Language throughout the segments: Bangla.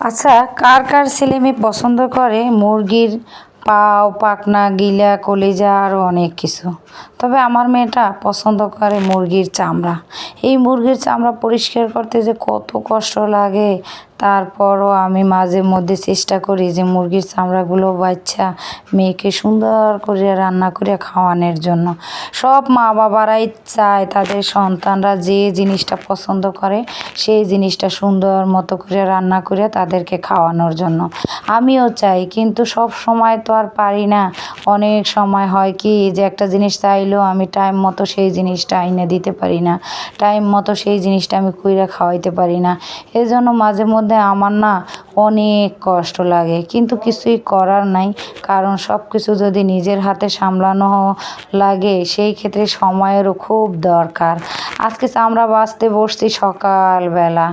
আচ্ছা কার কার ছেলে মেয়ে পছন্দ করে? মুরগির পাও পাকনা গিলা, কলিজা আরও অনেক কিছু। তবে আমার মেয়েটা পছন্দ করে মুরগির চামড়া। এই মুরগির চামড়া পরিষ্কার করতে যে কত কষ্ট লাগে তারপরও আমি মাঝে মধ্যে চেষ্টা করি যে মুরগির চামড়াগুলো বাচ্চা মেয়েকে সুন্দর করে রান্না করে খাওয়ানোর জন্য। সব মা বাবারাই চায় তাদের সন্তানরা যে জিনিসটা পছন্দ করে, সেই জিনিসটা সুন্দর মতো করে রান্না করে তাদেরকে খাওয়ানোর জন্য। আমিও চাই, কিন্তু সব সময় তো আর পারি না। অনেক সময় হয় কি, যে একটা জিনিস চাইলেও আমি টাইম মতো সেই জিনিসটা এনে দিতে পারি না। টাইম মতো সেই জিনিসটা আমি কইরা খাওয়াইতে পারি না। এই জন্য মাঝে মধ্যে আমার না অনেক কষ্ট লাগে। কিন্তু কিছুই করার নাই, কারণ সব কিছু যদি নিজের হাতে সামলানো লাগে, সেই ক্ষেত্রে সময়েরও খুব দরকার। আজকে চামড়া বাঁচতে বসছি সকালবেলা,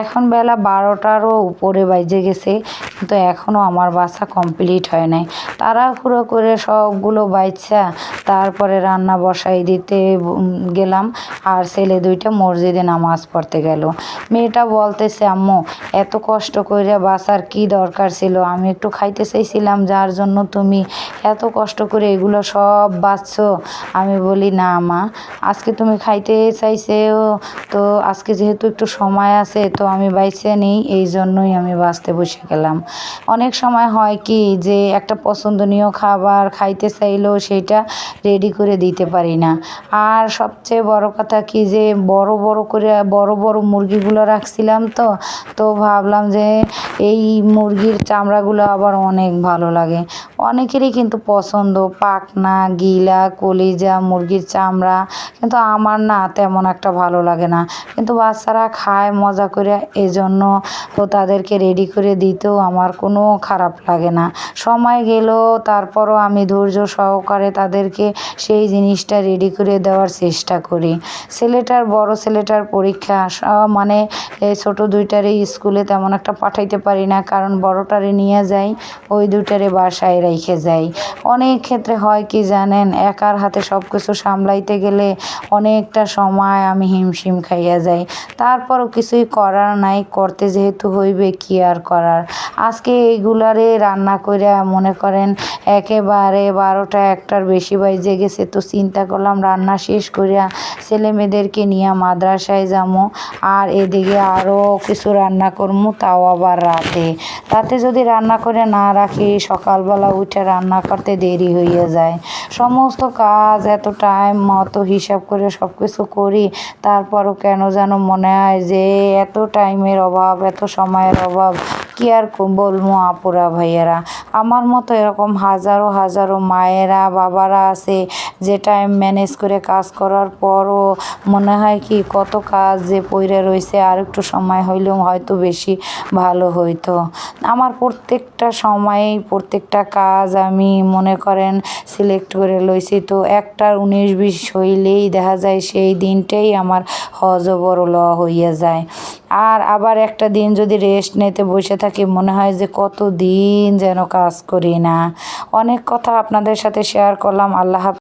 এখন বেলা বারোটারও উপরে বাইজে গেছে, কিন্তু এখনও আমার বাসা কমপ্লিট হয় নাই। তাড়াহুড়ো করে সবগুলো বাইচ্ছা তারপরে রান্না বসাই দিতে গেলাম। আর ছেলে দুইটা মসজিদে নামাজ পড়তে গেল। মেয়েটা বলতেছে, আম্মু, এত কষ্ট করে বাসার কি দরকার ছিল? আমি একটু খাইতে চাইছিলাম, যার জন্য তুমি এত কষ্ট করে এগুলো সব বাঁচছো। আমি বলি, না, মা, আজকে তুমি খাইতে চাইছেও তো আজকে যেহেতু একটু সময় আছে, তো আমি বাইছে নেই, এই জন্যই আমি বাঁচতে বসে গেলাম। অনেক সময় হয় কি যে একটা পছন্দনীয় খাবার খাইতে চাইলেও সেটা রেডি করে দিতে পারি না। আর সবচেয়ে বড় কথা কি যে, বড় বড় করে, বড় বড় মুরগিগুলো রাখছিলাম তো তো ভাবলাম যে এই মুরগির চামড়াগুলো আবার অনেক ভালো লাগে। অনেকেরই কিন্তু পছন্দ পাখনা, গিলা, কলিজা, মুরগির চামড়া, কিন্তু আমার না তেমন একটা ভালো লাগে না। কিন্তু বাচ্চারা খায়, মজা করে, এজন্য তো তাদেরকে রেডি করে দিতেও আমার কোনো খারাপ লাগে না। সময় গেলেও তারপরও আমি ধৈর্য সহকারে তাদেরকে সেই জিনিসটা রেডি করে দেওয়ার চেষ্টা করি। ছেলেটার, বড় ছেলেটার পরীক্ষা মানে ছোটো দুইটারে স্কুলে তেমন একটা পাঠাইতে পারি না, কারণ বড়টারে নিয়ে যাই, ওই দুইটারে বাসায় রেখে যাই। অনেক ক্ষেত্রে হয় কি জানেন, একার হাতে সব কিছু সামলাইতে গেলে অনেকটা সময় আমি হিমশিম খাইয়া যাই। তারপরও কিছুই করার নাই, করতে যেহেতু হইবে কি আর করার? আজকে এইগুলারে রান্না কইরা মনে করেন, একেবারে বারোটা একটার বেশি বাইজে গেছে। তো চিন্তা করলাম রান্না শেষ করিয়া ছেলে মেয়েদেরকে নিয়ে মাদ্রাসায় যাব আর এদিকে আরও কিছু রান্না করব তাও আবার রাতে। রাতে যদি রান্না করে না রাখি, সকালবেলা উঠে রান্না করতে দেরি হয়ে যায়। সমস্ত কাজ এত টাইম মতো হিসাব করে সব কিছু করি, তারপরও কেন যেন মনে হয় যে এত টাইমের অভাব, এত সময়ের অভাব। কি আর বলব আপুরা, ভাইয়েরা? আমার মতো এরকম হাজারো হাজারো মায়েরা, বাবারা আছে যে টাইম ম্যানেজ করে কাজ করার পরও মনে হয় কি কত কাজ যে পইরে রয়েছে আর একটু সময় হইলেও হয়তো বেশি ভালো হইতো। আমার প্রত্যেকটা সময়েই প্রত্যেকটা কাজ আমি মনে করেন সিলেক্ট করে লইছি। তো একটার উনিশ, বিশ হইলেই দেখা যায় সেই দিনটাই আমার হজবর ল হইয়া যায়। আর আবার একটা দিন যদি রেস্ট নিতে বসে থাকি, মনে হয় যে কত দিন যেন কাজ করি না অনেক কথা আপনাদের সাথে শেয়ার করলাম, আল্লাহ।